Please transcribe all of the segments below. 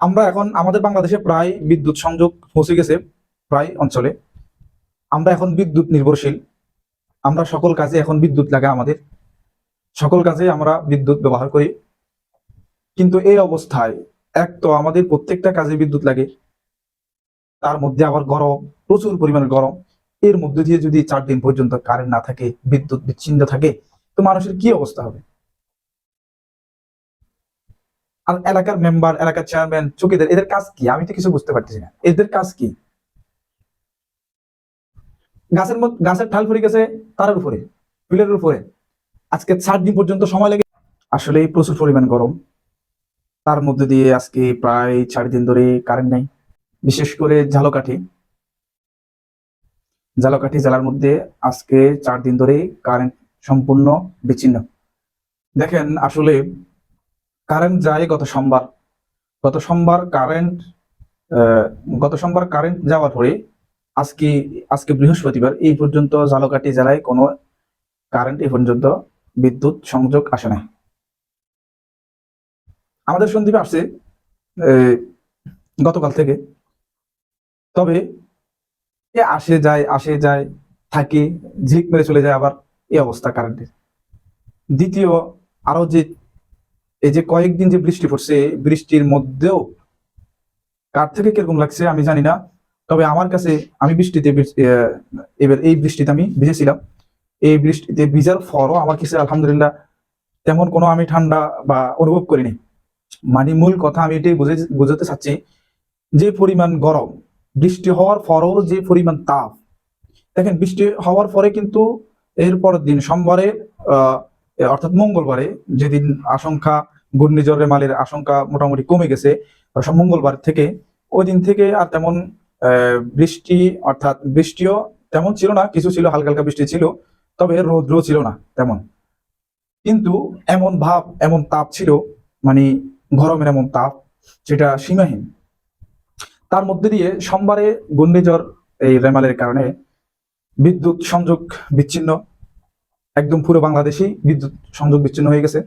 আমরা এখন, আমাদের বাংলাদেশে প্রায় বিদ্যুৎ সংযোগ পৌঁছে গেছে প্রায় অঞ্চলে। আমরা এখন বিদ্যুৎ নির্ভরশীল। আমরা সকল কাজে এখন বিদ্যুৎ লাগে আমাদের। সকল কাজে আমরা বিদ্যুৎ ব্যবহার করি। কিন্তু এই অবস্থায় এক তো আমাদের প্রত্যেকটা কাজে বিদ্যুৎ লাগে। তার মধ্যে আবার গরম, প্রচুর পরিমাণে গরম। এর মধ্যে দিয়ে যদি চার দিন পর্যন্ত কারেন্ট না থাকে, বিদ্যুৎ বিচ্ছিন্ন থাকে, তো মানুষের কি অবস্থা হবে? আর এলাকার মেম্বার এলাকার চেয়ারম্যান চৌকিদার, এদের কাজ কি? আমি তো কিছু বুঝতে পারতেছি না। এদের কাজ কি? গাছের মধ্যে, গাছের ঠাল পড়ে গেছে, তারের উপরে পিলের উপরে। আজকে চার দিন পর্যন্ত সময় লাগে আসলে প্রচুর পরিমাণ গরম। তার মধ্যে দিয়ে আজকে প্রায় চার দিন ধরে কারেন্ট নাই। বিশেষ করে ঝালকাঠি। ঝালকাঠি জেলার মধ্যে আজকে চার দিন ধরে কারেন্ট সম্পূর্ণ বিচ্ছিন্ন। দেখেন আসলে কারেন্ট যায় গত সোমবার। গত সোমবার কারেন্ট গত সোমবার কারেন্ট যাওয়ার পরে আজকে আজকে বৃহস্পতিবার এই পর্যন্ত ঝালকাঠি জেলায় কোনো কারেন্ট এই পর্যন্ত বিদ্যুৎ সংযোগ আসে না আমাদের সন্দীপে আসছে গতকাল থেকে। তবে এ আসে যায় আসে যায়, থাকে ঝিক মেরে চলে যায় আবার এই অবস্থা কারেন্টের। দ্বিতীয় আরও যে এই যে কয়েকদিন যে বৃষ্টি পড়ছে বৃষ্টির মধ্যেও কার থেকে কীরকম লাগছে আমি জানি না। তবে আমার কাছে আমি বৃষ্টিতে এবার এই বৃষ্টিতে আমি ভিজেছিলাম। এই বৃষ্টিতে ভিজার পরও আমার কাছে আলহামদুলিল্লাহ তেমন কোনো আমি ঠান্ডা বা অনুভব করিনি। মানে মূল কথা আমি এটাই বুঝে বোঝাতে চাচ্ছি যে পরিমাণ গরম বৃষ্টি হওয়ার পরও যে পরিমাণ তাপ। দেখেন বৃষ্টি হওয়ার পরে কিন্তু এরপর দিন সোমবারে আহ, অর্থাৎ মঙ্গলবারে যেদিন আশঙ্কা ঘূর্ণিঝড় রেমালের আশঙ্কা মোটামুটি কমে গেছে মঙ্গলবার থেকে ওই দিন থেকে আর তেমন বৃষ্টি অর্থাৎ বৃষ্টিও তেমন ছিল না, কিছু ছিল, হালকা হালকা বৃষ্টি ছিল, তবে রৌদ্র ছিল না তেমন। কিন্তু এমন ভাব, এমন তাপ ছিল মানে গরমের এমন তাপ, যেটা সীমাহীন। তার মধ্যে দিয়ে সোমবারে ঘূর্ণিঝড় এই রেমালের কারণে বিদ্যুৎ সংযোগ বিচ্ছিন্ন একদম পুরো বাংলাদেশেই বিদ্যুৎ সংযোগ বিচ্ছিন্ন হয়ে গেছে।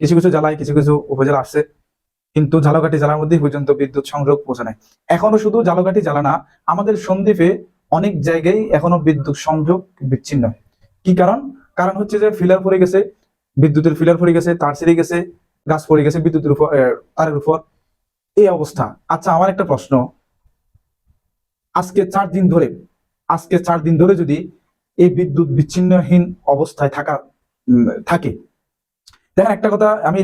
কিছু কিছু জেলায় কিছু কিছু উপজেলা আসছে, কিন্তু ঝালকাঠি জেলার মধ্যে পর্যন্ত বিদ্যুৎ সংযোগ পৌঁছে নাই। এখনও শুধু ঝালকাঠি জেলা না, আমাদের সন্দ্বীপে অনেক জায়গায় এখনও বিদ্যুৎ সংযোগ বিচ্ছিন্ন। কি কারণ? কারণ হচ্ছে যে ফিলার পড়ে গেছে, বিদ্যুতের ফিলার পড়ে গেছে, তার ছিঁড়ে গেছে, গাছ পড়ে গেছে বিদ্যুতের উপর তারের উপর। এই অবস্থা। আচ্ছা আমার একটা প্রশ্ন। আজকে চার দিন ধরে, আজকে চার দিন ধরে যদি এই বিদ্যুৎ বিচ্ছিন্নহীন অবস্থায় থাকা থাকে। দেখেন একটা কথা আমি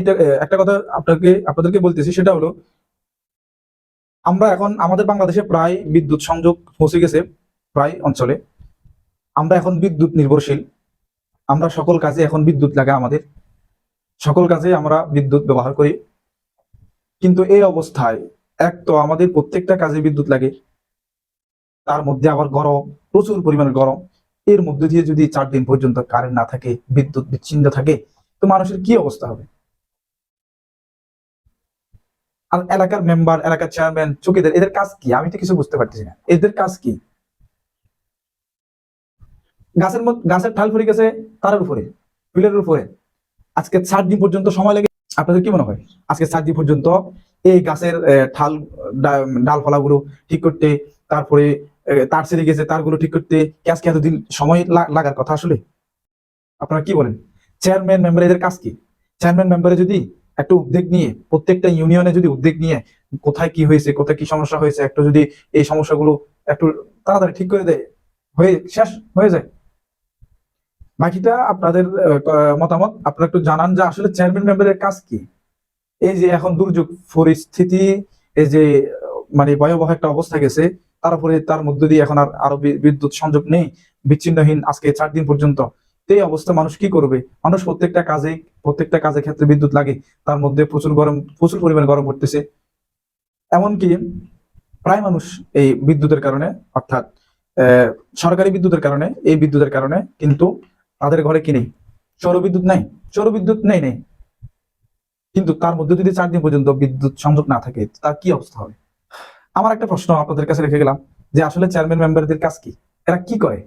একটা কথা আপনাকে, আপনাদেরকে বলতেছি, সেটা হলো, আমরা এখন, আমাদের বাংলাদেশে প্রায় বিদ্যুৎ সংযোগ পৌঁছে গেছে প্রায় অঞ্চলে। আমরা এখন বিদ্যুৎ নির্ভরশীল। আমরা সকল কাজে এখন বিদ্যুৎ লাগে আমাদের। সকল কাজে আমরা বিদ্যুৎ ব্যবহার করি। কিন্তু এই অবস্থায় এক তো আমাদের প্রত্যেকটা কাজে বিদ্যুৎ লাগে। তার মধ্যে আবার গরম, প্রচুর পরিমাণে গরম। এর মধ্যে দিয়ে যদি চার দিন পর্যন্ত কারেন্ট না থাকে, বিদ্যুৎ বিচ্ছিন্ন থাকে, তো মানুষের কি অবস্থা হবে? আর এলাকার মেম্বার এলাকার চেয়ারম্যান চৌকিদার, এদের কাজ কি? আমি তো কিছু বুঝতে পারতেছি না। এদের কাজ কি? গাছের গাছের ঠাল পড়ে গেছে, তারের উপরে পিলের উপরে। আজকে চার দিন পর্যন্ত সময় লাগে। আপনাদের কি মনে হয়? আজকে চার দিন পর্যন্ত এই গাছের ঠাল, ডা- ডালপালাগুলো ঠিক করতে, তারপরে তার ছেড়ে গেছে, তারগুলো ঠিক করতে আজকে এতদিন সময় লাগার কথা আসলে? আপনারা কি বলেন? চেয়ারম্যান মেম্বার এদের কাজ কি? চেয়ারম্যান মেম্বারে যদি একটু উদ্যোগ নিয়ে, প্রত্যেকটা ইউনিয়নে যদি উদ্যোগ নিয়ে কোথায় কি হয়েছে, কোথায় কি সমস্যা হয়েছে, একটু যদি এই সমস্যাগুলো একটু তাড়াতাড়ি ঠিক করে দেয়, হয়ে, শেষ হয়ে যায়। বাকিটা আপনাদের মতামত, আপনারা একটু জানান যে আসলে চেয়ারম্যান মেম্বারের কাজ কি? এই যে এখন দুর্যোগ পরিস্থিতি, এই যে মানে ভয়াবহ একটা অবস্থা গেছে তারপরে তার মধ্য দিয়ে এখন আর, আরও বিদ্যুৎ সংযোগ নেই, বিচ্ছিন্নহীন আজকে চার দিন পর্যন্ত। এই অবস্থা মানুষ কি করবে? মানুষ প্রত্যেকটা কাজে, প্রত্যেকটা কাজের ক্ষেত্রে বিদ্যুৎ লাগে, তার মধ্যে প্রচুর গরম, প্রচুর পরিমাণে গরম পড়তেছে। এমনকি প্রায় মানুষ এই বিদ্যুতের কারণে, অর্থাৎ সরকারি বিদ্যুতের কারণে, এই বিদ্যুতের কারণে কিন্তু তাদের ঘরে কি নেই? সৌর বিদ্যুৎ নাই, সৌর বিদ্যুৎ নেই নেই। কিন্তু তার মধ্যে যদি চার দিন পর্যন্ত বিদ্যুৎ সংযোগ না থাকে, তার কি অবস্থা হবে? আমার একটা প্রশ্ন আপনাদের কাছে রেখে গেলাম যে আসলে চেয়ারম্যান মেম্বারদের কাজ কি? এরা কি করে?